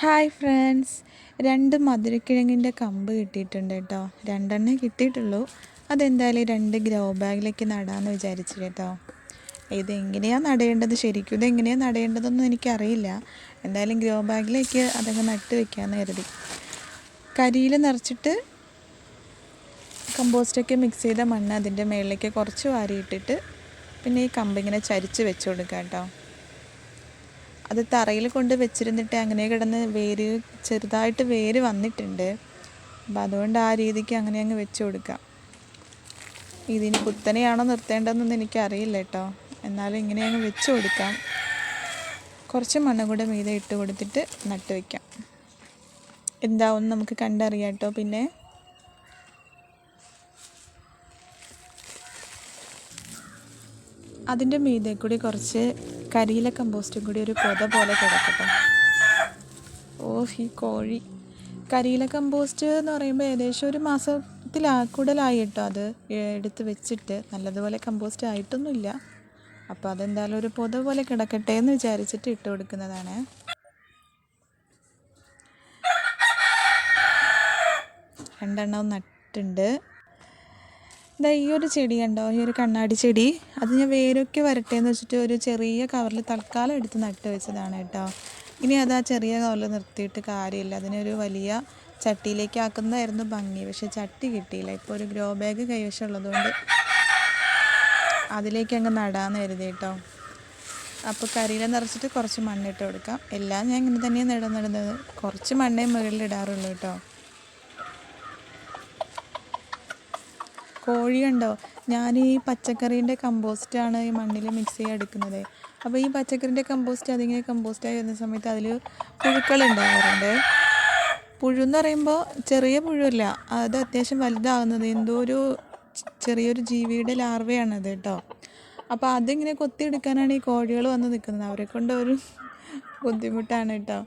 Hi friends. രണ്ട് മധുരക്കിഴങ്ങിന്റെ കമ്പ് കിട്ടിയിട്ടുണ്ട് കേട്ടോ. രണ്ടെണ്ണേ കിട്ടിയിട്ടുള്ളൂ. അതെന്തായാലും രണ്ട് ഗ്രോ ബാഗിലേക്ക് നടാമെന്ന് വിചാരിച്ചു കേട്ടോ. ഇതെങ്ങനെയാണ് നടേണ്ടത്? ശരിക്കും ഇതെങ്ങനെയാണ് നടേണ്ടതെന്നും എനിക്കറിയില്ല. എന്തായാലും ഗ്രോ ബാഗിലേക്ക് അതങ്ങ് നട്ട് വെക്കാമെന്ന് കരുതി. കരിയിൽ നിറച്ചിട്ട് കമ്പോസ്റ്റൊക്കെ മിക്സ് ചെയ്ത മണ്ണ് അതിന്റെ മേളിലേക്ക് കുറച്ച് വാരിയിട്ടിട്ട് പിന്നെ ഈ കമ്പ് ഇങ്ങനെ ചരിച്ച് വെച്ച് കൊടുക്കാം കേട്ടോ. അത് തറയിൽ കൊണ്ട് വെച്ചിരുന്നിട്ട് അങ്ങനെ കിടന്ന് വേര് ചെറുതായിട്ട് വേര് വന്നിട്ടുണ്ട്. അപ്പം അതുകൊണ്ട് ആ രീതിക്ക് അങ്ങനെ അങ്ങ് വെച്ച് കൊടുക്കാം. ഇതിന് കുത്തനെയാണോ നിർത്തേണ്ടതെന്നൊന്നും എനിക്കറിയില്ല കേട്ടോ. എന്നാലും ഇങ്ങനെ അങ്ങ് വെച്ച് കൊടുക്കാം. കുറച്ച് മണ്ണ് കൂടെ മീതെ ഇട്ട് കൊടുത്തിട്ട് നട്ട് വയ്ക്കാം എന്താവും നമുക്ക് കണ്ടറിയാം കേട്ടോ. പിന്നെ അതിന്റെ മീതെ കൂടി കുറച്ച് കരിയില കമ്പോസ്റ്റും കൂടി ഒരു പൊത പോലെ കിടക്കട്ടെ. ഓ ഈ കോഴി. കരിയില കമ്പോസ്റ്റ് എന്ന് പറയുമ്പോൾ ഏകദേശം ഒരു മാസത്തിലാ കൂടുതലായി കേട്ടോ അത്. എടുത്ത് വെച്ചിട്ട് നല്ലതുപോലെ കമ്പോസ്റ്റ് ആയിട്ടൊന്നുമില്ല. അപ്പോൾ അതെന്തായാലും ഒരു പൊത പോലെ കിടക്കട്ടെ എന്ന് വിചാരിച്ചിട്ട് ഇട്ട് കൊടുക്കുന്നതാണ്. രണ്ടെണ്ണം നട്ടുണ്ട് ഇതാ ഈ ഒരു ചെടി കണ്ടോ? ഈ ഒരു കണ്ണാടി ചെടി. അത് ഞാൻ വേരൊക്കെ വരട്ടെ എന്ന് വെച്ചിട്ട് ഒരു ചെറിയ കവറിൽ തൽക്കാലം എടുത്ത് നട്ട് വെച്ചതാണ് കേട്ടോ. ഇനി അത് ആ ചെറിയ കവറിൽ നിർത്തിയിട്ട് കാര്യമില്ല. അതിനൊരു വലിയ ചട്ടിയിലേക്ക് ആക്കുന്നതായിരുന്നു ഭംഗി. പക്ഷെ ചട്ടി കിട്ടിയില്ല. ഇപ്പോൾ ഒരു ഗ്രോ ബാഗ് കൈവശം ഉള്ളതുകൊണ്ട് അതിലേക്ക് അങ്ങ് നടാന്ന് കരുതി കേട്ടോ. അപ്പോൾ കരിയില നിറച്ചിട്ട് കുറച്ച് മണ്ണിട്ട് കൊടുക്കാം. എല്ലാം ഞാൻ ഇങ്ങനെ തന്നെയാണ് നടന്നിടുന്നത് നടുന്നത്. കുറച്ച് മണ്ണേ മുകളിൽ ഇടാറുള്ളൂ കേട്ടോ. കോഴി ഉണ്ടോ ഞാൻ ഈ പച്ചക്കറീന്റെ കമ്പോസ്റ്റാണ് ഈ മണ്ണിൽ മിക്സ് ചെയ്ത് എടുക്കുന്നത്. അപ്പോൾ ഈ പച്ചക്കറിന്റെ കമ്പോസ്റ്റ് അതിങ്ങനെ കമ്പോസ്റ്റായി വരുന്ന സമയത്ത് അതിൽ പുഴുക്കൾ ഉണ്ടാകാറുണ്ട് പുഴു എന്ന് പറയുമ്പോൾ ചെറിയ പുഴുവല്ല അത് അത്യാവശ്യം വലുതാകുന്നത് എന്തോ ഒരു ചെറിയൊരു ജീവിയുടെ ലാർവയാണത് കേട്ടോ. അപ്പോൾ അതിങ്ങനെ കൊത്തി എടുക്കാനാണ് ഈ കോഴികൾ വന്ന് നിൽക്കുന്നത് അവരെ കൊണ്ട് ഒരു ബുദ്ധിമുട്ടാണ് കേട്ടോ.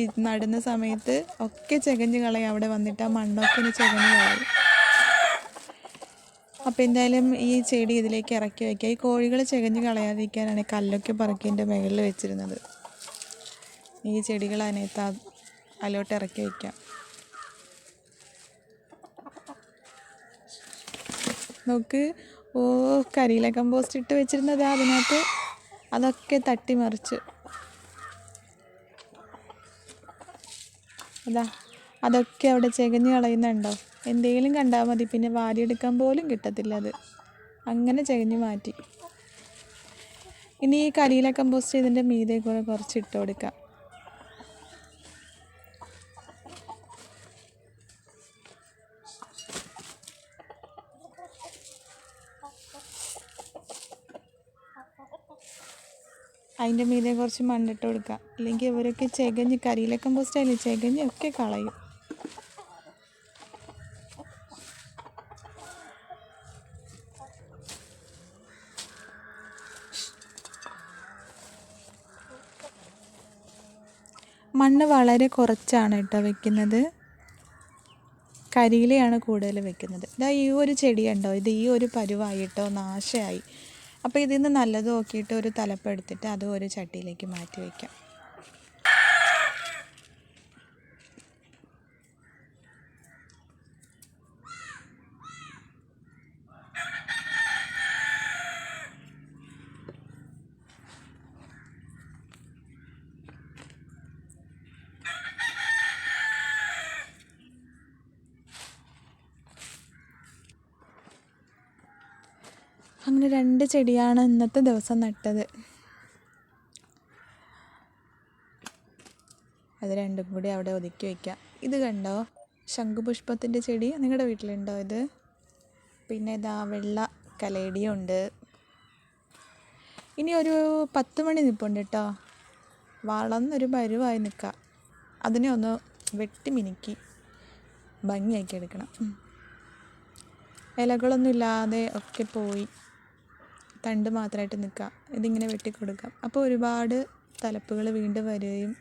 ഈ നടുന്ന സമയത്ത് ഒക്കെ ചകഞ്ഞ് കളയും. അവിടെ വന്നിട്ട് ആ മണ്ണൊക്കെ ചെകഞ്ഞ് കളയും. അപ്പോൾ എന്തായാലും ഈ ചെടി ഇതിലേക്ക് ഇറക്കി വയ്ക്കുക ഈ കോഴികൾ ചെകഞ്ഞ് കളയാതിരിക്കാനാണ് കല്ലൊക്കെ പറക്കി എന്റെ മുകളിൽ വെച്ചിരുന്നത്. ഈ ചെടികൾ അതിനകത്ത് അലോട്ട് ഇറക്കി വയ്ക്കാം നോക്ക്. ഓ കരിയില കമ്പോസ്റ്റ് ഇട്ട് വെച്ചിരുന്നത് അതിനകത്ത്. അതൊക്കെ തട്ടിമറിച്ച്. അതാ. അതൊക്കെ അവിടെ ചെകഞ്ഞ് കളയുന്നുണ്ടോ? എന്തെങ്കിലും കണ്ടാൽ മതി. പിന്നെ വാരിയെടുക്കാൻ പോലും കിട്ടത്തില്ല അത്. അങ്ങനെ ചെകഞ്ഞ് മാറ്റി. ഇനി ഈ കരിയില കമ്പോസ്റ്റ് ഇതിന്റെ മീതെ കൂടെ കുറച്ച് ഇട്ട് കൊടുക്കാം. അതിന്റെ മീതെ കുറച്ച് മണ്ണിട്ട് കൊടുക്കാം. അല്ലെങ്കിൽ ഇവരൊക്കെ ചെകഞ്ഞ് കരിയില കമ്പോസ്റ്റ് അല്ലെങ്കിൽ ചെകഞ്ഞൊക്കെ കളയും. മണ്ണ് വളരെ കുറച്ചാണ് കേട്ടോ വെക്കുന്നത്. കരിയിലയാണ് കൂടുതൽ വെക്കുന്നത്. ഇതാ ഈ ഒരു ചെടി ഉണ്ടോ ഇത് ഈ ഒരു പരുവായിട്ടോ നാശമായി അപ്പോൾ ഇതിൽ നിന്ന് നല്ലത് നോക്കിയിട്ട് ഒരു തലപ്പെടുത്തിട്ട് അത് ഒരു ചട്ടിയിലേക്ക് മാറ്റി വയ്ക്കാം അങ്ങനെ രണ്ട് ചെടിയാണ് ഇന്നത്തെ ദിവസം നട്ടത്. അത് രണ്ടും കൂടി അവിടെ ഒതുക്കി വയ്ക്കാം ഇത് കണ്ടോ? ശംഖുപുഷ്പത്തിന്റെ ചെടി. നിങ്ങളുടെ വീട്ടിലുണ്ടോ ഇത്? പിന്നെ ഇതാ വെള്ള കലേടിയും ഉണ്ട് ഇനി ഒരു പത്ത് മണി നിൽപ്പുണ്ട് കേട്ടോ വളർന്നൊരു പരുവായി നിൽക്കുക അതിനെ ഒന്ന് വെട്ടി മിനുക്കി ഭംഗിയാക്കി എടുക്കണം. ഇലകളൊന്നും ഇല്ലാതെ ഒക്കെ പോയി. തണ്ട് മാത്രമായിട്ട് നിൽക്കുക ഇതിങ്ങനെ വെട്ടിക്കൊടുക്കാം. അപ്പോൾ ഒരുപാട് തലപ്പുകൾ വീണ്ടും വരികയും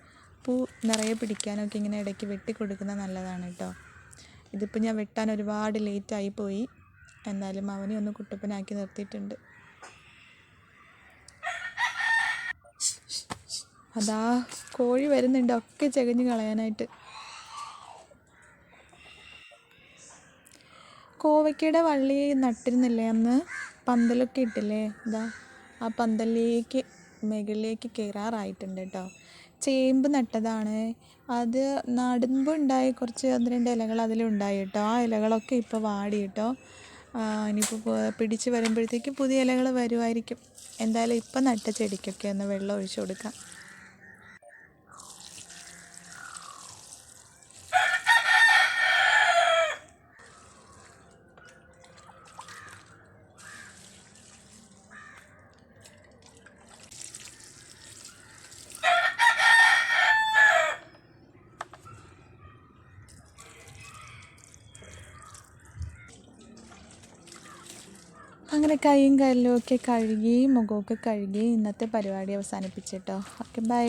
പൂ നിറയെ പിടിക്കാനൊക്കെ ഇങ്ങനെ ഇടയ്ക്ക് വെട്ടിക്കൊടുക്കുന്നത് നല്ലതാണ് കേട്ടോ. ഇതിപ്പോൾ ഞാൻ വെട്ടാൻ ഒരുപാട് ലേറ്റായി പോയി. എന്നാലും അവനെ ഒന്ന് കുട്ടപ്പനാക്കി നിർത്തിയിട്ടുണ്ട്. അതാ കോഴി വരുന്നുണ്ട്. ഒക്കെ ചകഞ്ഞ് കളയാനായിട്ട്. കോവയ്ക്കയുടെ വള്ളി നട്ടിരുന്നില്ലേ അന്ന്? പന്തലൊക്കെ ഇട്ടില്ലേ? ഇതാ ആ പന്തലിലേക്ക് മുകളിലേക്ക് കയറാറായിട്ടുണ്ട് കേട്ടോ ചേമ്പ് നട്ടതാണ്. അത് നടുമ്പോൾ ഉണ്ടായി കുറച്ച് ഒന്ന് രണ്ട് ഇലകൾ അതിലുണ്ടായി കേട്ടോ ആ ഇലകളൊക്കെ ഇപ്പോൾ വാടി കേട്ടോ ഇനിയിപ്പോൾ പിടിച്ച് വരുമ്പോഴത്തേക്ക് പുതിയ ഇലകൾ വരുമായിരിക്കും എന്തായാലും ഇപ്പം നട്ട ചെടിക്കൊക്കെ ഒന്ന് വെള്ളം ഒഴിച്ചു കൊടുക്കാം. അങ്ങനെ കൈയും കല്ലുമൊക്കെ കഴുകി മുഖമൊക്കെ കഴുകി ഇന്നത്തെ പരിപാടി അവസാനിപ്പിച്ചിട്ടോ. Okay bye